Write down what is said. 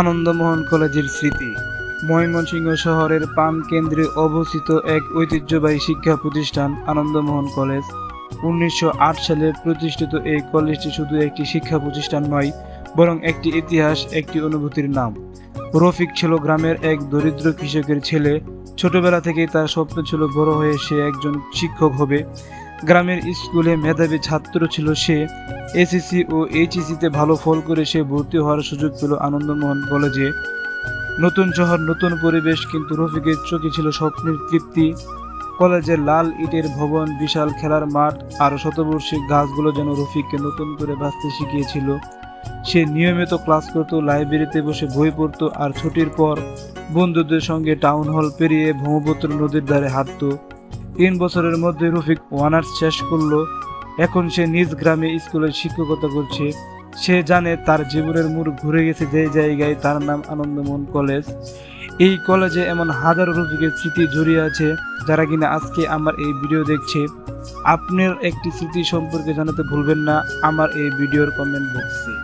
আনন্দমোহন কলেজের স্মৃতি। ময়মনসিংহ শহরের পান কেন্দ্রে অবস্থিত এক ঐতিহ্যবাহী শিক্ষা প্রতিষ্ঠান আনন্দমোহন কলেজ। উনিশশো আট সালে প্রতিষ্ঠিত এই কলেজটি শুধু একটি শিক্ষা প্রতিষ্ঠান নয়, বরং একটি ইতিহাস, একটি অনুভূতির নাম। রফিক ছিল গ্রামের এক দরিদ্র কৃষকের ছেলে। ছোটবেলা থেকেই তার স্বপ্ন ছিল বড় হয়ে সে একজন শিক্ষক হবে। গ্রামের স্কুলে মেধাবী ছাত্র ছিল সে। এসএসসি ও এইচএসসিতে ভালো ফল করে সে ভর্তি হওয়ার সুযোগ পেল আনন্দমোহন কলেজে। নতুন শহর, নতুন পরিবেশ, কিন্তু রফিকের চোখে ছিল স্বপ্নের তৃপ্তি। কলেজের লাল ইটের ভবন, বিশাল খেলার মাঠ, আর শতবর্ষী গাছগুলো যেন রফিককে নতুন করে বাঁচতে শিখিয়েছিল। সে নিয়মিত ক্লাস করত, লাইব্রেরিতে বসে বই পড়তো, আর ছুটির পর বন্ধুদের সঙ্গে টাউন হল পেরিয়ে ব্রহ্মপুত্র নদীর ধারে হাঁটতো। তিন বছরের মধ্যে রফিক অনার্স শেষ করল। এখন সে নিজ গ্রামে স্কুলে শিক্ষকতা করছে। সে জানে তার জীবনের মোড় ঘুরে গেছে যে জায়গায় তার নাম আনন্দমোহন কলেজ। এই কলেজে এমন হাজারো রফিকের স্মৃতি জড়িয়ে আছে, যারা কিনা আজকে আমার এই ভিডিও দেখছে। আপনার একটি স্মৃতি সম্পর্কে জানাতে ভুলবেন না, আমার এই ভিডিওর কমেন্ট বক্সে